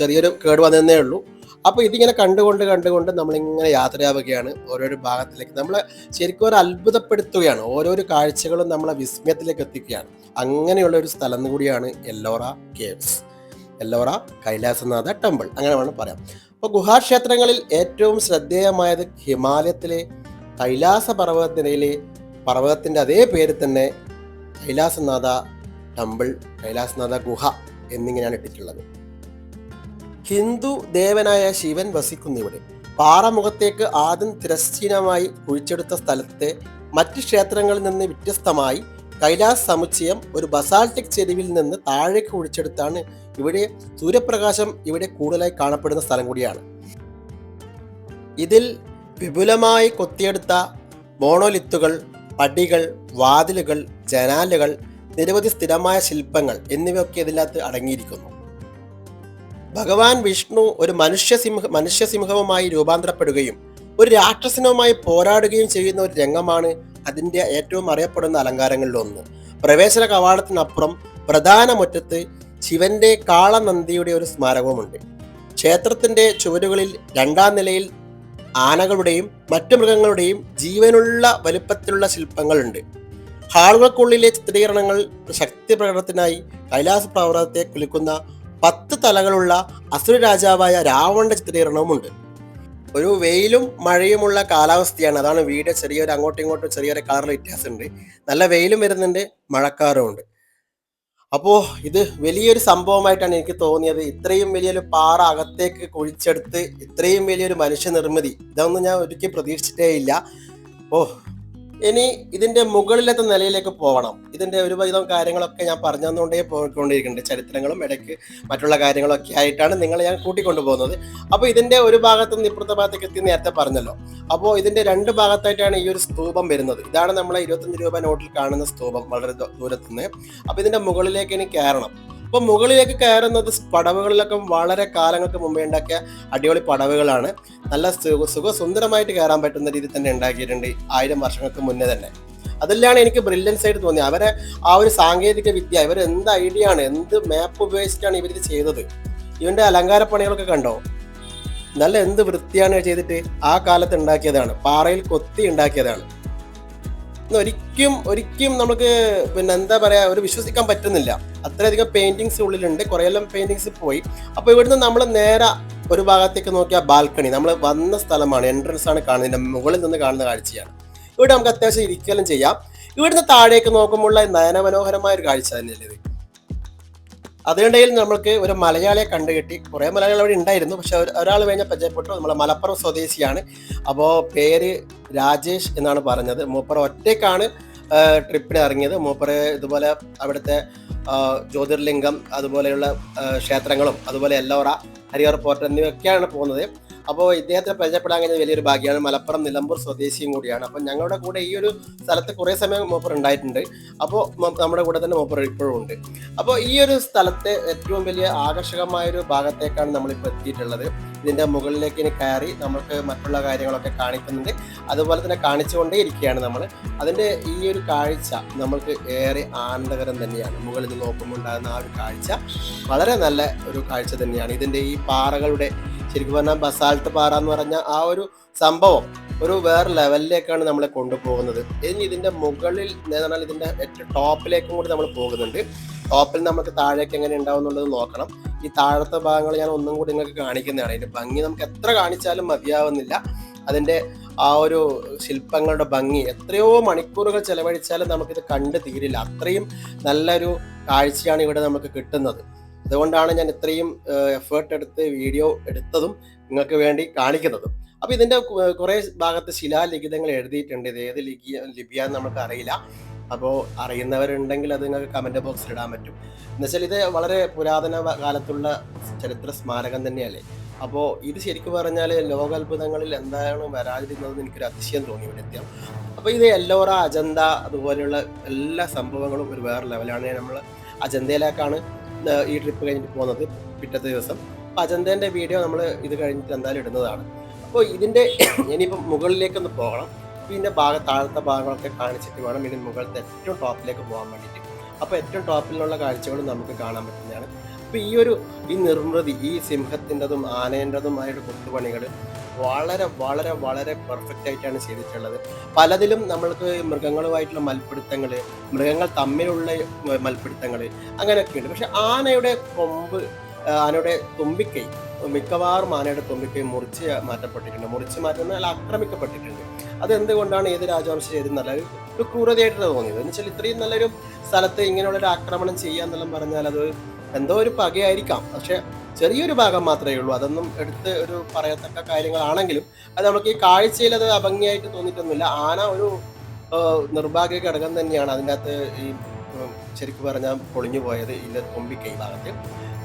ചെറിയൊരു കേട് വന്നതേ ഉള്ളൂ. അപ്പോൾ ഇതിങ്ങനെ കണ്ടുകൊണ്ട് കണ്ടുകൊണ്ട് നമ്മളിങ്ങനെ യാത്രയാവുകയാണ് ഓരോരോ ഭാഗത്തിലേക്ക്. നമ്മളെ ശരിക്കും ഒരു അത്ഭുതപ്പെടുത്തുകയാണ്. ഓരോരോ കാഴ്ചകളും നമ്മളെ വിസ്മയത്തിലേക്ക് എത്തിക്കുകയാണ്. അങ്ങനെയുള്ള ഒരു സ്ഥലം കൂടിയാണ് എല്ലോറ കേവ്സ്. എല്ലോറ കൈലാസനാഥ ടെമ്പിൾ. അങ്ങനെ വേണം പറയാം. അപ്പോൾ ഗുഹാക്ഷേത്രങ്ങളിൽ ഏറ്റവും ശ്രദ്ധേയമായത് ഹിമാലയത്തിലെ കൈലാസ പർവതത്തിനിടയിലെ പർവതത്തിന്റെ അതേ പേര് തന്നെ കൈലാസനാഥ ടെമ്പിൾ കൈലാസനാഥ ഗുഹ എന്നിങ്ങനെയാണ് ഇട്ടിട്ടുള്ളത്. ഹിന്ദു ദേവനായ ശിവൻ വസിക്കുന്ന ഇവിടെ. പാറമുഖത്തേക്ക് ആദ്യം തിരശ്ചീനമായി കുഴിച്ചെടുത്ത സ്ഥലത്തെ മറ്റ് ക്ഷേത്രങ്ങളിൽ നിന്ന് വ്യത്യസ്തമായി കൈലാസ് സമുച്ചയം ഒരു ബസാൾട്ടിക് ചെരുവിൽ നിന്ന് താഴേക്ക് കുഴിച്ചെടുത്താണ് ഇവിടെ സൂര്യപ്രകാശം ഇവിടെ കൂടുതലായി കാണപ്പെടുന്ന സ്ഥലം കൂടിയാണ്. ഇതിൽ വിപുലമായി കൊത്തിയെടുത്ത മോണോലിത്തുകൾ പടികൾ വാതിലുകൾ ജനാലുകൾ നിരവധി സ്ഥിരമായ ശില്പങ്ങൾ എന്നിവയൊക്കെ ഇതിനകത്ത് അടങ്ങിയിരിക്കുന്നു. ഭഗവാൻ വിഷ്ണു ഒരു മനുഷ്യസിംഹ മനുഷ്യസിംഹവുമായി രൂപാന്തരപ്പെടുകയും ഒരു രാക്ഷസനവുമായി പോരാടുകയും ചെയ്യുന്ന ഒരു രംഗമാണ് അതിന്റെ ഏറ്റവും അറിയപ്പെടുന്ന അലങ്കാരങ്ങളിലൊന്ന്. പ്രവേശന കവാടത്തിനപ്പുറം പ്രധാന മുറ്റത്ത് ശിവന്റെ കാളനന്ദിയുടെ ഒരു സ്മാരകവുമുണ്ട്. ക്ഷേത്രത്തിന്റെ ചുവരുകളിൽ രണ്ടാം നിലയിൽ ആനകളുടെയും മറ്റു മൃഗങ്ങളുടെയും ജീവനുള്ള വലുപ്പത്തിലുള്ള ശില്പങ്ങളുണ്ട്. ഹാളുകൾക്കുള്ളിലെ ചിത്രീകരണങ്ങൾ ശക്തി പ്രകടനത്തിനായി കൈലാസ പ്രവർത്തനത്തെ കുലിക്കുന്ന പത്ത് തലകളുള്ള അസുര രാജാവായ രാവണന്റെ ചിത്രീകരണവുമുണ്ട്. ഒരു വെയിലും മഴയുമുള്ള കാലാവസ്ഥയാണ്. അതാണ് വീട് ചെറിയൊരു അങ്ങോട്ടും ഇങ്ങോട്ടും ചെറിയൊരു കളറിൽ വ്യത്യാസമുണ്ട്. നല്ല വെയിലും വരുന്നുണ്ട് മഴക്കാറുമുണ്ട്. അപ്പോൾ ഇത് വലിയൊരു സംഭവമായിട്ടാണ് എനിക്ക് തോന്നിയത്. ഇത്രയും വലിയൊരു പാറ അകത്തേക്ക് കുഴിച്ചെടുത്ത് ഇത്രയും വലിയൊരു മനുഷ്യ നിർമ്മിതി ഇതൊന്നും ഞാൻ ഒരിക്കലും പ്രതീക്ഷിച്ചിട്ടേ ഇല്ല ഓ ഇനി ഇതിന്റെ മുകളിലത്തെ നിലയിലേക്ക് പോകണം ഇതിന്റെ ഒരുവിധം കാര്യങ്ങളൊക്കെ ഞാൻ പറഞ്ഞു പോയിക്കൊണ്ടിരിക്കുന്നുണ്ട്. ചരിത്രങ്ങളും ഇടയ്ക്ക് മറ്റുള്ള കാര്യങ്ങളൊക്കെ ആയിട്ടാണ് നിങ്ങളെ ഞാൻ കൂട്ടിക്കൊണ്ടു പോകുന്നത് അപ്പോൾ ഇതിന്റെ ഒരു ഭാഗത്ത് നിന്ന് ഇപ്പുറത്തെ ഭാഗത്തേക്ക് എത്തി നേരത്തെ പറഞ്ഞല്ലോ. അപ്പോൾ ഇതിന്റെ രണ്ട് ഭാഗത്തായിട്ടാണ് ഈ ഒരു സ്തൂപം വരുന്നത്. ഇതാണ് നമ്മളെ ഇരുപത്തഞ്ച് രൂപ നോട്ടിൽ കാണുന്ന സ്തൂപം. വളരെ ദൂരത്തുനിന്ന്. ദൂരത്ത് നിന്ന് അപ്പോൾ ഇതിന്റെ മുകളിലേക്ക് ഇനി കയറണം. അപ്പോൾ മുകളിലേക്ക് കയറുന്നത് പടവുകളിലൊക്കെ വളരെ കാലങ്ങൾക്ക് മുമ്പേ ഉണ്ടാക്കിയ അടിപൊളി പടവുകളാണ്. നല്ല സുഖ സുഖസുന്ദരമായിട്ട് കയറാൻ പറ്റുന്ന രീതിയിൽ തന്നെ ഉണ്ടാക്കിയിട്ടുണ്ട് ആയിരം വർഷങ്ങൾക്ക് മുന്നേ തന്നെ. അതിലാണ് എനിക്ക് ബ്രില്യൻസ് ആയിട്ട് തോന്നി അവരെ ആ ഒരു സാങ്കേതിക വിദ്യ ഇവർ എന്ത് ഐഡിയ ആണ് എന്ത് മാപ്പ് ഉപയോഗിച്ചിട്ടാണ് ഇവരിത് ചെയ്തത്? ഇവന്റെ അലങ്കാര പണികളൊക്കെ കണ്ടോ? നല്ല എന്ത് വൃത്തിയാണ് ചെയ്തിട്ട് ആ കാലത്ത് ഉണ്ടാക്കിയതാണ്. പാറയിൽ കൊത്തി ഉണ്ടാക്കിയതാണ്. ഇന്ന് ഒരിക്കലും ഒരിക്കലും നമുക്ക് പിന്നെ എന്താ പറയാ ഒരു വിശ്വസിക്കാൻ പറ്റുന്നില്ല. അത്രയധികം പെയിന്റിങ്സ് ഉള്ളിലുണ്ട്. കുറെയെല്ലാം പെയിന്റിങ്സ് പോയി. അപ്പൊ ഇവിടുന്ന് നമ്മൾ നേരെ ഒരു ഭാഗത്തേക്ക് നോക്കിയാൽ ബാൽക്കണി നമ്മൾ വന്ന സ്ഥലമാണ് എൻട്രൻസ് ആണ് കാണുന്നത് ഇതിന്റെ മുകളിൽ നിന്ന് കാണുന്ന കാഴ്ചയാണ്. ഇവിടെ നമുക്ക് അത്യാവശ്യം ഇരിക്കലും ചെയ്യാം. ഇവിടുന്ന് താഴേക്ക് നോക്കുമ്പോൾ നയനമനോഹരമായ ഒരു കാഴ്ച തന്നെയല്ലേ ഇത്? അതിനിടയിൽ നമ്മൾക്ക് ഒരു മലയാളിയെ കണ്ടുകിട്ടി കുറേ മലയാളികൾ അവിടെ ഉണ്ടായിരുന്നു. പക്ഷെ ഒരാൾ കഴിഞ്ഞാൽ പരിചയപ്പെട്ടു. നമ്മളെ മലപ്പുറം സ്വദേശിയാണ്. അപ്പോൾ പേര് രാജേഷ് എന്നാണ് പറഞ്ഞത്. മൂപ്പർ ഒറ്റയ്ക്കാണ് ട്രിപ്പിന് ഇറങ്ങിയത്. മൂപ്പറ ഇതുപോലെ അവിടുത്തെ ജ്യോതിർലിംഗം അതുപോലെയുള്ള ക്ഷേത്രങ്ങളും അതുപോലെ എല്ലോറ ഹരിഹർ പോർട്ട് എന്നിവയൊക്കെയാണ് പോകുന്നത്. അപ്പോൾ ഇദ്ദേഹത്തെ പരിചയപ്പെടാൻ കഴിഞ്ഞ വലിയൊരു ഭാഗ്യമാണ്. മലപ്പുറം നിലമ്പൂർ സ്വദേശിയും കൂടിയാണ്. അപ്പോൾ ഞങ്ങളുടെ കൂടെ ഈ ഒരു സ്ഥലത്ത് കുറേ സമയം മൂപ്പർ ഉണ്ടായിട്ടുണ്ട്. അപ്പോൾ നമ്മുടെ കൂടെ തന്നെ മൂപ്പർ ഇപ്പോഴും ഉണ്ട്. അപ്പോൾ ഈ ഒരു സ്ഥലത്തെ ഏറ്റവും വലിയ ആകർഷകമായ ഒരു ഭാഗത്തേക്കാണ് നമ്മളിപ്പോൾ എത്തിയിട്ടുള്ളത്. ഇതിന്റെ മുകളിലേക്ക് ഇനി കയറി നമുക്ക് മറ്റുള്ള കാര്യങ്ങളൊക്കെ കാണിക്കുന്നുണ്ട്. അതുപോലെ തന്നെ കാണിച്ചുകൊണ്ടേ ഇരിക്കുകയാണ് നമ്മൾ. അതിന്റെ ഈ ഒരു കാഴ്ച നമ്മൾക്ക് ഏറെ ആനന്ദകരം തന്നെയാണ്. മുകളിൽ നിന്ന് നോക്കുമ്പോൾ ഉണ്ടാകുന്ന ആ ഒരു കാഴ്ച വളരെ നല്ല ഒരു കാഴ്ച തന്നെയാണ്. ഇതിന്റെ ഈ പാറകളുടെ ശരിക്കും പറഞ്ഞാൽ ബസാൾട്ട് പാറ എന്ന് പറഞ്ഞ ആ ഒരു സംഭവം ഒരു വേറെ ലെവലിലേക്കാണ് നമ്മളെ കൊണ്ടുപോകുന്നത്. ഇനി ഇതിന്റെ മുകളിൽ എന്ന് പറഞ്ഞാൽ ഇതിന്റെ ഏറ്റവും ടോപ്പിലേക്കും കൂടി നമ്മൾ പോകുന്നുണ്ട്. ടോപ്പിൽ നമുക്ക് താഴേക്ക് എങ്ങനെ ഉണ്ടാവും എന്നുള്ളത് നോക്കണം. ഈ താഴത്തെ ഭാഗങ്ങൾ ഞാൻ ഒന്നും കൂടി നിങ്ങൾക്ക് കാണിക്കുന്നതാണ്. അതിന്റെ ഭംഗി നമുക്ക് എത്ര കാണിച്ചാലും മതിയാവുന്നില്ല. അതിന്റെ ആ ഒരു ശില്പങ്ങളുടെ ഭംഗി എത്രയോ മണിക്കൂറുകൾ ചെലവഴിച്ചാലും നമുക്കിത് കണ്ടു തീരില്ല. അത്രയും നല്ലൊരു കാഴ്ചയാണ് ഇവിടെ നമുക്ക് കിട്ടുന്നത്. അതുകൊണ്ടാണ് ഞാൻ ഇത്രയും എഫേർട്ട് എടുത്ത് വീഡിയോ എടുത്തതും നിങ്ങൾക്ക് വേണ്ടി കാണിക്കുന്നതും. അപ്പൊ ഇതിന്റെ കുറെ ഭാഗത്ത് ശിലാലിഖിതങ്ങൾ എഴുതിയിട്ടുണ്ട്. ഇത് ഏത് ലിഖിയ ലിപിയാന്ന് നമുക്ക് അറിയില്ല. അപ്പോൾ അറിയുന്നവരുണ്ടെങ്കിൽ അത് നിങ്ങൾക്ക് കമന്റ് ബോക്സിൽ ഇടാൻ പറ്റും. എന്നുവെച്ചാൽ ഇത് വളരെ പുരാതന കാലത്തുള്ള ചരിത്ര സ്മാരകം തന്നെയല്ലേ? അപ്പോൾ ഇത് ശരിക്കും പറഞ്ഞാൽ ലോകാത്ഭുതങ്ങളിൽ എന്താണ് വരാതിരുന്നതെന്ന് എനിക്കൊരു അതിശയം തോന്നി ഇവിടെ എത്തിയാൽ. അപ്പോൾ ഇത് എല്ലോറ അജന്ത അതുപോലെയുള്ള എല്ലാ സംഭവങ്ങളും ഒരു വേറെ ലെവലാണ് നമ്മൾ അജന്തയിലേക്കാണ് ഈ ട്രിപ്പ് കഴിഞ്ഞിട്ട് പോകുന്നത് പിറ്റത്തെ ദിവസം. അപ്പോൾ അജന്തേന്റെ വീഡിയോ നമ്മൾ ഇത് കഴിഞ്ഞിട്ട് എന്തായാലും ഇടുന്നതാണ്. അപ്പോൾ ഇതിന്റെ ഇനിയിപ്പം മുകളിലേക്കൊന്ന് പോകണം. പിന്നെ ഭാഗ താഴത്തെ ഭാഗങ്ങളൊക്കെ കാണിച്ചിട്ട് വേണം ഇതിന് മുകളിലത്തെ ഏറ്റവും ടോപ്പിലേക്ക് പോകാൻ വേണ്ടിയിട്ട്. അപ്പോൾ ഏറ്റവും ടോപ്പിലുള്ള കാഴ്ചകളും നമുക്ക് കാണാൻ പറ്റുന്നതാണ്. അപ്പോൾ ഈ ഒരു ഈ നിർമ്മിതി ഈ സിംഹത്തിന്റെതും ആനേന്റെതുമായിട്ട് കൊത്തുപണികൾ വളരെ വളരെ വളരെ പെർഫെക്റ്റ് ആയിട്ടാണ് ചെയ്തിട്ടുള്ളത്. പലതിലും നമ്മൾക്ക് മൃഗങ്ങളുമായിട്ടുള്ള മൽപ്പിടുത്തങ്ങൾ മൃഗങ്ങൾ തമ്മിലുള്ള മൽപ്പിടുത്തങ്ങൾ അങ്ങനെയൊക്കെയുണ്ട്. പക്ഷെ ആനയുടെ കൊമ്പ് ആനയുടെ തുമ്പിക്കൈ മിക്കവാറും ആനയുടെ തുമ്പിക്കൈ മുറിച്ച് മാറ്റപ്പെട്ടിട്ടുണ്ട്. മുറിച്ച് മാറ്റുന്ന അല്ല ആക്രമിക്കപ്പെട്ടിട്ടുണ്ട്. അതെന്തുകൊണ്ടാണ് ഏത് രാജവംശം ചെയ്തെന്നല്ല ഒരു ക്രൂരതയായിട്ടാണ് തോന്നിയത്? എന്ന് വെച്ചാൽ ഇത്രയും നല്ലൊരു സ്ഥലത്ത് ഇങ്ങനെയുള്ള ഒരു ആക്രമണം ചെയ്യാന്നെല്ലാം പറഞ്ഞാൽ അത് എന്തോ ഒരു പകയായിരിക്കാം. പക്ഷെ ചെറിയൊരു ഭാഗം മാത്രമേ ഉള്ളൂ. അതൊന്നും എടുത്ത് ഒരു പറയത്തക്ക കാര്യങ്ങളാണെങ്കിലും അത് നമുക്ക് ഈ കാഴ്ചയിൽ അത് അഭംഗിയായിട്ട് തോന്നിയിട്ടൊന്നുമില്ല. ആന ഒരു നിർഭാഗ്യ ഘടകം തന്നെയാണ്. അതിന്റെ അകത്ത് ഈ ശരിക്കും പറഞ്ഞാൽ പൊളിഞ്ഞു പോയത് ഇതിന്റെ തുമ്പിക്കൈ ഭാഗത്ത്.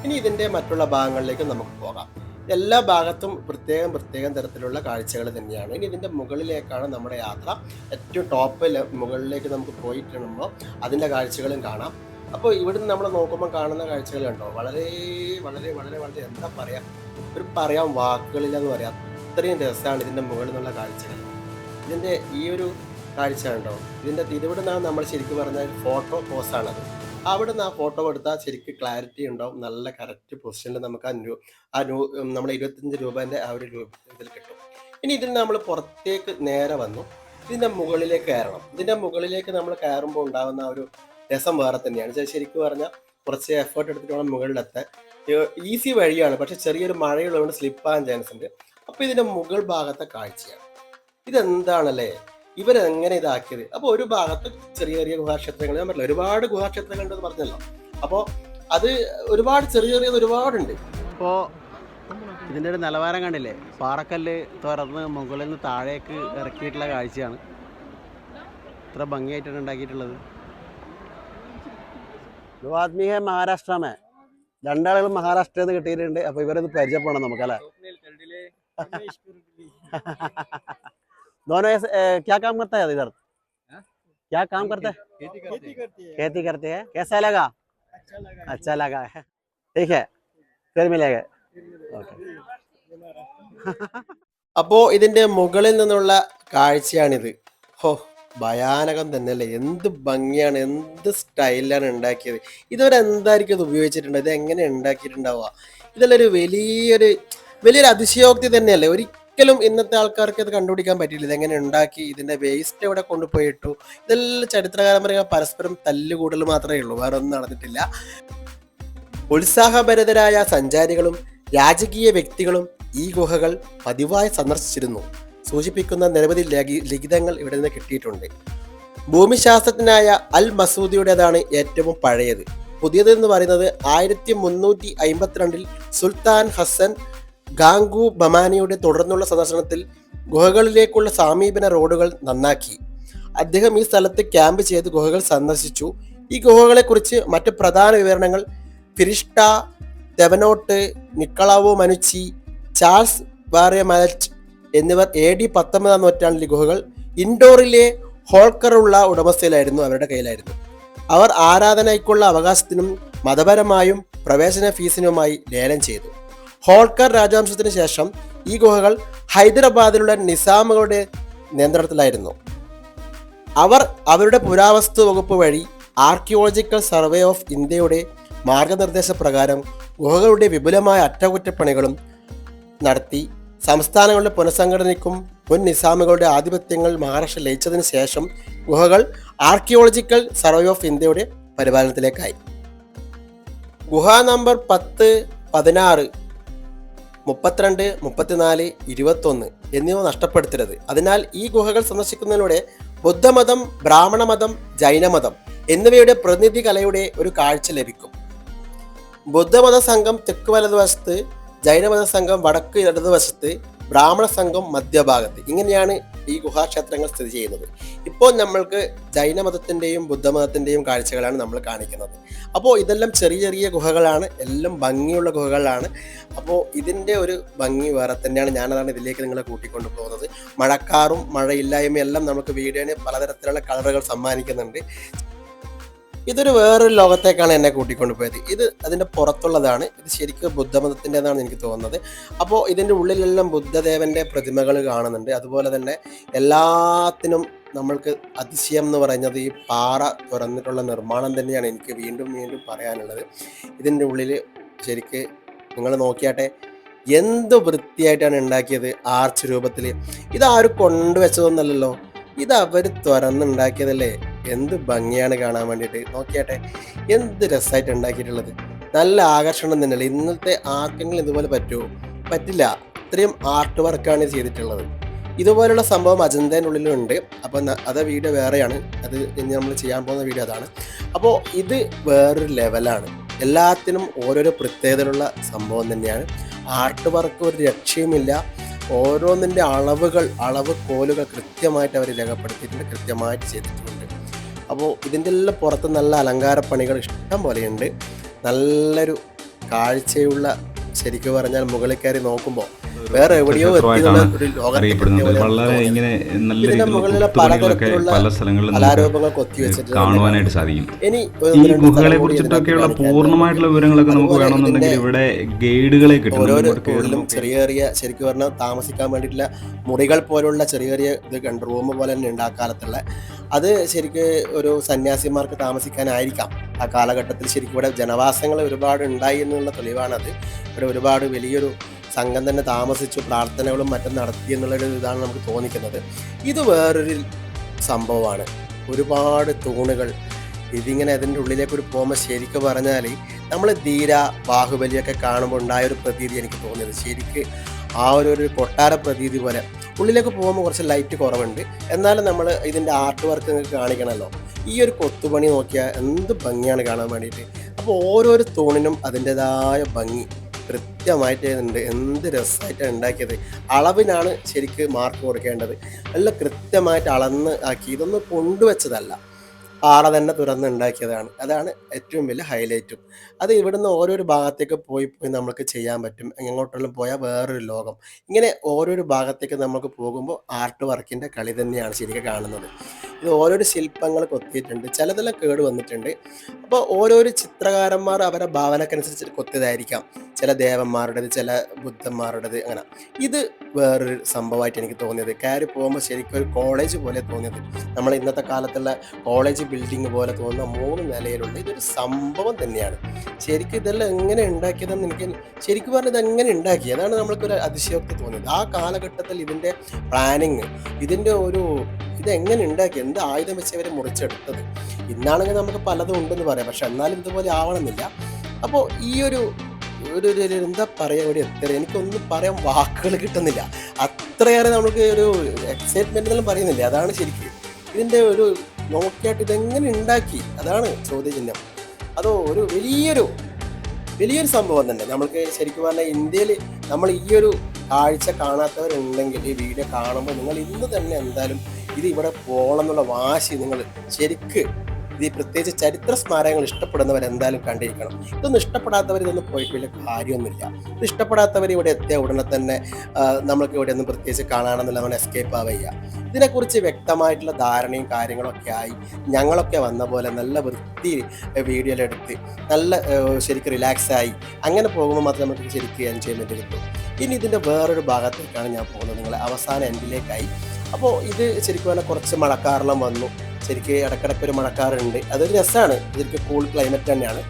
ഇനി ഇതിന്റെ മറ്റുള്ള ഭാഗങ്ങളിലേക്ക് നമുക്ക് പോകാം. എല്ലാ ഭാഗത്തും പ്രത്യേകം പ്രത്യേകം തരത്തിലുള്ള കാഴ്ചകൾ തന്നെയാണ്. ഇനി ഇതിന്റെ മുകളിലേക്കാണ് നമ്മുടെ യാത്ര. ഏറ്റവും ടോപ്പിൽ മുകളിലേക്ക് നമുക്ക് പോയിട്ടുണ്ടോ അതിന്റെ കാഴ്ചകളും കാണാം. അപ്പോൾ ഇവിടുന്ന് നമ്മൾ നോക്കുമ്പോൾ കാണുന്ന കാഴ്ചകൾ കണ്ടോ? വളരെ വളരെ വളരെ വളരെ എന്താ പറയാ? ഒരു പറയാൻ വാക്കുകളില്ലെന്ന് പറയാം. അത്രയും രസമാണ് ഇതിന്റെ മുകളിൽ നിന്നുള്ള കാഴ്ചകൾ. ഇതിന്റെ ഈ ഒരു കാഴ്ച കണ്ടോ? ഇതിന്റെ ഇവിടെ നമ്മൾ ശരിക്കും പറഞ്ഞാൽ ഫോട്ടോ പോസാണത് അവിടെ നിന്ന് ആ ഫോട്ടോ എടുത്താൽ ശരിക്കും ക്ലാരിറ്റി ഉണ്ടാവും. നല്ല കറക്റ്റ് പൊസിഷനിൽ നമുക്ക് ആ ന്യൂ ആ ന്യൂ നമ്മുടെ ഇരുപത്തഞ്ച് രൂപേന്റെ ആ ഒരു ഇതിൽ കിട്ടും. ഇനി ഇതിൽ നമ്മൾ പുറത്തേക്ക് നേരെ വന്നു. ഇതിന്റെ മുകളിലേക്ക് കയറണം. ഇതിന്റെ മുകളിലേക്ക് നമ്മൾ കയറുമ്പോൾ ഉണ്ടാകുന്ന ഒരു രസം വേറെ തന്നെയാണ്. ശരിക്കും പറഞ്ഞാൽ കുറച്ച് എഫേർട്ട് എടുത്തിട്ട് വേണം മുകളിലെത്താൻ. ഈസി വഴിയാണ്. പക്ഷെ ചെറിയൊരു മഴയുള്ളതുകൊണ്ട് സ്ലിപ്പ് ആകാൻ ചാൻസ് ഉണ്ട്. അപ്പോൾ ഇതിന്റെ മുകൾ ഭാഗത്തെ കാഴ്ചയാണ്. ഇതെന്താണല്ലേ? ഇവരെങ്ങനെ ഇതാക്കിയത്? അപ്പോൾ ഒരു ഭാഗത്ത് ചെറിയ ചെറിയ ഗുഹാക്ഷേത്രങ്ങൾ ഞാൻ പറഞ്ഞില്ല ഒരുപാട് ഗുഹാക്ഷേത്രങ്ങൾ ഉണ്ടെന്ന് പറഞ്ഞല്ലോ. അപ്പോൾ അത് ഒരുപാട് ചെറിയ ചെറിയത് ഒരുപാടുണ്ട്. ഇപ്പോൾ ഇതിന്റെ ഒരു നിലവാരം കണ്ടില്ലേ? പാറക്കല്ല് തുറന്ന് മുകളിൽ നിന്ന് താഴേക്ക് ഇറക്കിയിട്ടുള്ള കാഴ്ചയാണ്. ഇത്ര ഭംഗിയായിട്ടാണ് ഉണ്ടാക്കിയിട്ടുള്ളത്. ദോ മഹാരാഷ്ട്രമേ. ഹെ മഹാരാഷ്ട്ര മേ രണ്ടാളുകൾ മഹാരാഷ്ട്രയിൽ നിന്ന് കിട്ടിയിട്ടുണ്ട്. അപ്പോൾ ഇവരൊന്ന് പരിചയപ്പെടണം നമുക്കല്ലേ दोनों ऐसे ए, क्या काम करता है इधर क्या काम करता है खेती करते हैं कैसा लगा अच्छा लगा है ठीक है फिर मिलेगा ओके അപ്പോൾ ഇതിൻ്റെ മുകളിൽ നിന്നുള്ള കാഴ്ചയാണിത് ഹോ ഭയാനകം തന്നെയല്ലേ എന്ത് ഭംഗിയാണ് എന്ത് സ്റ്റൈലാണ് ഉണ്ടാക്കിയത് ഇതുവരെ എന്തായിരിക്കും ഇത് ഉപയോഗിച്ചിട്ടുണ്ട് ഇത് എങ്ങനെ ഉണ്ടാക്കിയിട്ടുണ്ടാവുക ഇതിലൊരു വലിയൊരു വലിയൊരു അതിശയോക്തി തന്നെയല്ലേ ഒരിക്കലും ഇന്നത്തെ ആൾക്കാർക്ക് ഇത് കണ്ടുപിടിക്കാൻ പറ്റില്ല ഇതെങ്ങനെ ഉണ്ടാക്കി ഇതിന്റെ വേസ്റ്റ് എവിടെ കൊണ്ടുപോയിട്ടു ഇതെല്ലാം ചരിത്രകാലം പറയുക പരസ്പരം തല്ലുകൂടൽ മാത്രമേ ഉള്ളൂ. വേറെ ഒന്നും നടന്നിട്ടില്ല. ഉത്സാഹഭരിതരായ സഞ്ചാരികളും രാജകീയ വ്യക്തികളും ഈ ഗുഹകൾ പതിവായി സന്ദർശിച്ചിരുന്നു. സൂചിപ്പിക്കുന്ന നിരവധി ലിഖിതങ്ങൾ ഇവിടെ നിന്ന് കിട്ടിയിട്ടുണ്ട്. ഭൂമിശാസ്ത്രജ്ഞനായ അൽ മസൂദിയുടേതാണ് ഏറ്റവും പഴയത്. പുതിയത് എന്ന് പറയുന്നത് ആയിരത്തി മുന്നൂറ്റി അമ്പത്തിരണ്ടിൽ സുൽത്താൻ ഹസൻ ഗാംഗു ബമാനിയുടെ തുടർന്നുള്ള സന്ദർശനത്തിൽ ഗുഹകളിലേക്കുള്ള സമീപന റോഡുകൾ നന്നാക്കി. അദ്ദേഹം ഈ സ്ഥലത്ത് ക്യാമ്പ് ചെയ്ത് ഗുഹകൾ സന്ദർശിച്ചു. ഈ ഗുഹകളെക്കുറിച്ച് മറ്റ് പ്രധാന വിവരണങ്ങൾ ഫിരിഷ്ട തെവനോട്ട് നിക്കളാവോ മനുച്ചി ചാൾസ് വാറിയമലറ്റ് എന്നിവർ എ ഡി പത്തൊമ്പതാം നൂറ്റാണ്ടിലെ ഗുഹകൾ ഇൻഡോറിലെ ഹോൾക്കറുള്ള ഉടമസ്ഥയിലായിരുന്നു അവരുടെ കയ്യിലായിരുന്നു. അവർ ആരാധനയ്ക്കുള്ള അവകാശത്തിനും മതപരമായും പ്രവേശന ഫീസിനുമായി ലേലം ചെയ്തു. ഹോൾക്കർ രാജവംശത്തിന് ശേഷം ഈ ഗുഹകൾ ഹൈദരാബാദിലുള്ള നിസാമുകളുടെ നിയന്ത്രണത്തിലായിരുന്നു. അവർ അവരുടെ പുരാവസ്തു വകുപ്പ് വഴി ആർക്കിയോളജിക്കൽ സർവേ ഓഫ് ഇന്ത്യയുടെ മാർഗനിർദ്ദേശ പ്രകാരം ഗുഹകളുടെ വിപുലമായ അറ്റകുറ്റപ്പണികളും നടത്തി സംസ്ഥാനങ്ങളുടെ പുനഃസംഘടനയ്ക്കും മുൻ നിസാമുകളുടെ ആധിപത്യങ്ങൾ മഹാരാഷ്ട്ര ലയിച്ചതിന് ശേഷം ഗുഹകൾ ആർക്കിയോളജിക്കൽ സർവേ ഓഫ് ഇന്ത്യയുടെ പരിപാലനത്തിലേക്കായി. ഗുഹ നമ്പർ പത്ത് പതിനാറ് മുപ്പത്തിരണ്ട് മുപ്പത്തിനാല് ഇരുപത്തൊന്ന് എന്നിവ നഷ്ടപ്പെടുത്തരുത്. അതിനാൽ ഈ ഗുഹകൾ സന്ദർശിക്കുന്നതിലൂടെ ബുദ്ധമതം ബ്രാഹ്മണമതം ജൈനമതം എന്നിവയുടെ പ്രതിനിധി കലയുടെ ഒരു കാഴ്ച ലഭിക്കും. ബുദ്ധമത സംഘം തെക്ക് വലതുവശത്ത് ജൈനമത സംഘം വടക്ക് ഇടതുവശത്ത് ബ്രാഹ്മണ സംഘം മധ്യഭാഗത്ത്. ഇങ്ങനെയാണ് ഈ ഗുഹാക്ഷേത്രങ്ങൾ സ്ഥിതി ചെയ്യുന്നത്. ഇപ്പോൾ നമ്മൾക്ക് ജൈനമതത്തിന്റെയും ബുദ്ധമതത്തിന്റെയും കാഴ്ചകളാണ് നമ്മൾ കാണിക്കുന്നത്. അപ്പോൾ ഇതെല്ലാം ചെറിയ ചെറിയ ഗുഹകളാണ്. എല്ലാം ഭംഗിയുള്ള ഗുഹകളാണ്. അപ്പോൾ ഇതിന്റെ ഒരു ഭംഗി വേറെ തന്നെയാണ്. ഞാനതാണ് ഇതിലേക്ക് നിങ്ങളെ കൂട്ടിക്കൊണ്ടു പോകുന്നത്. മഴക്കാറും മഴയില്ലായ്മയും എല്ലാം നമുക്ക് വീഡിയോന് പലതരത്തിലുള്ള കളറുകൾ സമ്മാനിക്കുന്നുണ്ട്. ഇതൊരു വേറൊരു ലോകത്തേക്കാണ് എന്നെ കൂട്ടിക്കൊണ്ടു പോയത് ഇത് അതിന്റെ പുറത്തുള്ളതാണ്. ഇത് ശരിക്കും ബുദ്ധമതത്തിന്റെതാണ് എനിക്ക് തോന്നുന്നത്. അപ്പോൾ ഇതിന്റെ ഉള്ളിലെല്ലാം ബുദ്ധദേവന്റെ പ്രതിമകൾ കാണുന്നുണ്ട്. അതുപോലെ തന്നെ എല്ലാത്തിനും നമ്മൾക്ക് അതിശയം എന്ന് പറയുന്നത് ഈ പാറ തുറന്നിട്ടുള്ള നിർമ്മാണം തന്നെയാണ് എനിക്ക് വീണ്ടും വീണ്ടും പറയാനുള്ളത്. ഇതിന്റെ ഉള്ളിൽ ശരിക്ക് നിങ്ങൾ നോക്കിയാട്ടെ എന്ത് വൃത്തിയായിട്ടാണ് ഉണ്ടാക്കിയത് ആർച്ച് രൂപത്തിൽ? ഇതാരും കൊണ്ടുവച്ചതൊന്നല്ലല്ലോ. ഇത് അവർ തുറന്നുണ്ടാക്കിയതല്ലേ? എന്ത് ഭംഗിയാണ് കാണാൻ വേണ്ടിയിട്ട്? നോക്കിയാട്ടെ എന്ത് രസമായിട്ട് ഉണ്ടാക്കിയിട്ടുള്ളത്. നല്ല ആകർഷണം തന്നെയല്ലേ? ഇന്നത്തെ ആർക്കെങ്കിലും ഇതുപോലെ പറ്റുമോ പറ്റില്ല. ഇത്രയും ആർട്ട് വർക്കാണ് ചെയ്തിട്ടുള്ളത്. ഇതുപോലുള്ള സംഭവം അജന്തേന്റെ ഉള്ളിലുണ്ട് അപ്പോൾ അത് വീഡിയോ വേറെയാണ്. അത് ഇനി നമ്മൾ ചെയ്യാൻ പോകുന്ന വീഡിയോ അതാണ്. അപ്പോൾ ഇത് വേറൊരു ലെവലാണ്. എല്ലാത്തിനും ഓരോരോ പ്രത്യേകതയുള്ള സംഭവം തന്നെയാണ്. ആർട്ട് വർക്ക് ഒരു രക്ഷയുമില്ല. ഓരോന്നിന്റെ അളവുകൾ അളവ് കോലുകൾ കൃത്യമായിട്ട് അവർ രേഖപ്പെടുത്തിയിട്ടുണ്ട് കൃത്യമായിട്ട് ചെയ്തിട്ടുണ്ട്. അപ്പോൾ ഇതിന്റെ എല്ലാം പുറത്ത് നല്ല അലങ്കാര പണികൾ ഇഷ്ടം പോലെയുണ്ട്. നല്ലൊരു കാഴ്ചയുള്ള ശരിക്കും പറഞ്ഞാൽ മുകളിൽ കയറി നോക്കുമ്പോൾ വേറെ എവിടെയോ അറിയപ്പെടുന്നത്. വളരെ. ഇങ്ങനെ നല്ല രീതിയിലുള്ള കൊത്തുപണികളൊക്കെ പല സ്ഥലങ്ങളിലും കാണുവാനായിട്ട് സാധിക്കും. ഈ ഗുഹകളെ കുറിച്ചിട്ടൊക്കെയുള്ള പൂർണമായിട്ടുള്ള വിവരങ്ങളൊക്കെ നമുക്ക് വേണമെന്നുണ്ടെങ്കിൽ ഇവിടെ ഗൈഡുകളെ കിട്ടും. ചെറിയ ചെറിയ ശരിക്കും പറഞ്ഞാൽ താമസിക്കാൻ വേണ്ടിയിട്ടുള്ള മുറികൾ പോലുള്ള ചെറിയ ചെറിയ ഇത് കണ്ട് റൂം പോലെ തന്നെ ഉണ്ട് ആ കാലത്തുള്ള. അത് ശരിക്ക് ഒരു സന്യാസിമാർക്ക് താമസിക്കാനായിരിക്കാം. ആ കാലഘട്ടത്തിൽ ശരിക്കും ഇവിടെ ജനവാസങ്ങൾ ഒരുപാട് ഉണ്ടായി എന്നുള്ള തെളിവാണത്. ഇവിടെ ഒരുപാട് വലിയൊരു സംഘം തന്നെ താമസിച്ചു പ്രാർത്ഥനകളും മറ്റും നടത്തി എന്നുള്ളൊരു ഇതാണ് നമുക്ക് തോന്നിക്കുന്നത്. ഇത് വേറൊരു സംഭവമാണ്. ഒരുപാട് തൂണുകൾ. ഇതിങ്ങനെ അതിന്റെ ഉള്ളിലേക്ക് ഒരു പോകുമ്പോൾ ശരിക്കും പറഞ്ഞാൽ നമ്മൾ ധീര ബാഹുബലിയൊക്കെ കാണുമ്പോൾ ഉണ്ടായ ഒരു പ്രതീതി എനിക്ക് തോന്നിയത്. ശരിക്ക് ആ ഒരു ഒരു കൊട്ടാര പ്രതീതി പോലെ ഉള്ളിലേക്ക് പോകുമ്പോൾ കുറച്ച് ലൈറ്റ് കുറവുണ്ട്. എന്നാലും നമ്മൾ ഇതിന്റെ ആർട്ട് വർക്ക് നിങ്ങൾക്ക് കാണിക്കണമല്ലോ ഈ ഒരു കൊത്തുപണി നോക്കിയാൽ എന്ത് ഭംഗിയാണ് കാണാൻ വേണ്ടിയിട്ട്. അപ്പോൾ ഓരോരോ തൂണിനും അതിന്റെതായ ഭംഗി. കൃത്യമായിട്ട് ഉണ്ട് എന്ത് രസമായിട്ടാണ് ഉണ്ടാക്കിയത്. അളവിനാണ് ശരിക്ക് മാർക്ക് കൊടുക്കേണ്ടത്. നല്ല കൃത്യമായിട്ട് അളന്ന് ആക്കി. ഇതൊന്നും കൊണ്ടുവച്ചതല്ല. പാറ തന്നെ തുറന്ന് ഉണ്ടാക്കിയതാണ്. അതാണ് ഏറ്റവും വലിയ ഹൈലൈറ്റും അത് ഇവിടുന്ന് ഓരോരോ ഭാഗത്തേക്ക് പോയി പോയി നമുക്ക് ചെയ്യാൻ പറ്റും. എങ്ങോട്ടെല്ലാം പോയാൽ വേറൊരു ലോകം. ഇങ്ങനെ ഓരോരോ ഭാഗത്തേക്ക് നമുക്ക് പോകുമ്പോൾ ആർട്ട് വർക്കിന്റെ കളി തന്നെയാണ് ശരിക്കും കാണുന്നത്. ഇത് ഓരോരോ ശില്പങ്ങൾ കൊത്തിയിട്ടുണ്ട് ചിലതെല്ലാം കേട് വന്നിട്ടുണ്ട്. അപ്പോൾ ഓരോരോ ചിത്രകാരന്മാർ അവരുടെ ഭാവനക്കനുസരിച്ച് കൊത്തിയതായിരിക്കാം. ചില ദേവന്മാരുടേത് ചില ബുദ്ധന്മാരുടേത് അങ്ങനെ. ഇത് വേറൊരു സംഭവമായിട്ട് എനിക്ക് തോന്നിയത്. കയറി പോകുമ്പോൾ ശരിക്കും ഒരു കോളേജ് പോലെ തോന്നിയത്. നമ്മൾ ഇന്നത്തെ കാലത്തുള്ള കോളേജ് ബിൽഡിംഗ് പോലെ തോന്നുന്ന മൂന്ന് നിലയിലുള്ള ഇതൊരു സംഭവം തന്നെയാണ്. ശരിക്കും ഇതെല്ലാം എങ്ങനെ ഉണ്ടാക്കിയതെന്ന് എനിക്ക് ശരിക്കും പറഞ്ഞത് എങ്ങനെ ഉണ്ടാക്കി? അതാണ് നമ്മൾക്കൊരു അതിശയോക്തി തോന്നിയത്. ആ കാലഘട്ടത്തിൽ ഇതിന്റെ പ്ലാനിങ് ഇതിന്റെ ഒരു ഇതെങ്ങനെ ഉണ്ടാക്കി? എന്ത് ആയുധം വെച്ച് ഇവർ മുറിച്ചെടുത്തത്? ഇന്നാണെങ്കിൽ നമുക്ക് പലതും ഉണ്ടെന്ന് പറയാം. പക്ഷെ എന്നാലും ഇതുപോലെ ആവണമെന്നില്ല. അപ്പോൾ ഈ ഒരു ഒരു- ഒരു എന്താ പറയുക ഒരു എത്ര എനിക്കൊന്നും പറയാൻ വാക്കുകൾ കിട്ടുന്നില്ല. അത്രയേറെ നമുക്ക് ഒരു എക്സൈറ്റ്മെന്റ് എന്നെല്ലാം പറയുന്നില്ല. അതാണ് ശരിക്കും ഇതിന്റെ ഒരു നോക്കിയായിട്ട് ഇതെങ്ങനെ ഉണ്ടാക്കി? അതാണ് ചോദ്യചിഹ്നം. അതോ ഒരു വലിയൊരു വലിയൊരു സംഭവം തന്നെ. നമ്മൾക്ക് ശരിക്കും പറഞ്ഞാൽ ഇന്ത്യയിൽ നമ്മൾ ഈ ഒരു കാഴ്ച കാണാത്തവരുണ്ടെങ്കിൽ ഈ വീഡിയോ കാണുമ്പോൾ നിങ്ങൾ ഇന്ന് തന്നെ എന്തായാലും ഇത് ഇവിടെ പോകണം എന്നുള്ള വാശി നിങ്ങൾ ശരിക്ക് ഇത് പ്രത്യേകിച്ച് ചരിത്ര സ്മാരകങ്ങൾ ഇഷ്ടപ്പെടുന്നവർ എന്തായാലും കണ്ടിരിക്കണം. ഇതൊന്നും ഇഷ്ടപ്പെടാത്തവർ ഇതൊന്നും പോയിട്ട് വലിയ കാര്യമൊന്നുമില്ല. ഇത് ഇഷ്ടപ്പെടാത്തവർ ഇവിടെ എത്തിയ ഉടനെ തന്നെ നമ്മൾക്ക് ഇവിടെ ഒന്നും പ്രത്യേകിച്ച് കാണാണെന്നില്ല നമ്മൾ എസ്കേപ്പ് ആവുക ഇതിനെക്കുറിച്ച് വ്യക്തമായിട്ടുള്ള ധാരണയും കാര്യങ്ങളൊക്കെ ആയി ഞങ്ങളൊക്കെ വന്ന പോലെ നല്ല വൃത്തി വീഡിയോയിലെടുത്ത് നല്ല ശരിക്കും റിലാക്സ് ആയി അങ്ങനെ പോകുമ്പോൾ മാത്രമേ നമുക്ക് ശരിക്കും എൻജോയ്മെന്റ് കിട്ടും. ഇനി ഇതിന്റെ വേറൊരു ഭാഗത്തേക്കാണ് ഞാൻ പോകുന്നത്. നിങ്ങളെ അവസാന എൻഡിലേക്കായി അപ്പോൾ ഇത് ശരിക്കും പറഞ്ഞാൽ കുറച്ച് മഴക്കാറെല്ലാം വന്നു. ശരിക്കും ഇടയ്ക്കിടയ്ക്ക് ഒരു മഴക്കാറുണ്ട്. അതൊരു രസമാണ് ശരിക്കും കൂൾ ക്ലൈമറ്റ് തന്നെയാണ്.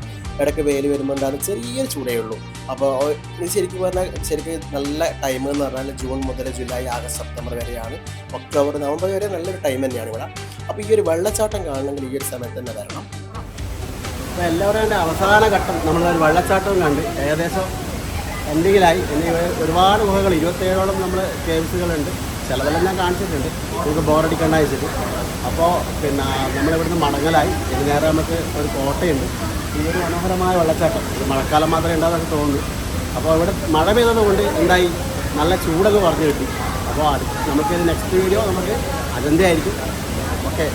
ഇടയ്ക്ക് വെയിൽ വരുമ്പോൾ എന്താണ് ചെറിയൊരു ചൂടേ ഉള്ളൂ. അപ്പോൾ ഇത് ശരിക്കും പറഞ്ഞാൽ ശരിക്കും നല്ല ടൈം എന്ന് പറഞ്ഞാൽ ജൂൺ മുതൽ ജൂലൈ ആഗസ്റ്റ് സെപ്റ്റംബർ വരെയാണ്. ഒക്ടോബർ നവംബർ വരെ നല്ലൊരു ടൈം തന്നെയാണ് ഇവിടെ. അപ്പോൾ ഈ ഒരു വെള്ളച്ചാട്ടം കാണണമെങ്കിൽ ഈ ഒരു സമയത്ത് തന്നെ വരണം. അപ്പോൾ എല്ലാവരും അവസാന ഘട്ടം നമ്മളൊരു വെള്ളച്ചാട്ടം കണ്ട് ഏകദേശം എൻഡിങ്ങിലായി ഇനി ഒരുപാട് ഗുഹകൾ ഇരുപത്തേഴോളം നമ്മൾ കേവ്സുകളുണ്ട് ചിലതെല്ലാം ഞാൻ കാണിച്ചിട്ടുണ്ട്. നമുക്ക് ബോറടിക്കണ്ട വെച്ചിട്ട് അപ്പോൾ പിന്നെ നമ്മളിവിടുന്ന് മടങ്ങലായി. ഇതിന് നേരെ നമുക്ക് ഒരു കോട്ടയുണ്ട്. ഈ ഒരു മനോഹരമായ വെള്ളച്ചാട്ടം. ഇത് മഴക്കാലം മാത്രമേ ഉണ്ടാകുന്നൊക്കെ തോന്നുന്നു. അപ്പോൾ ഇവിടെ മഴ പെയ്തത് കൊണ്ട് എന്തായി? നല്ല ചൂടൊക്കെ പറഞ്ഞു കിട്ടി. അപ്പോൾ നമുക്ക് നെക്സ്റ്റ് വീഡിയോ നമുക്ക് അജന്തയായിരിക്കും. ഓക്കെ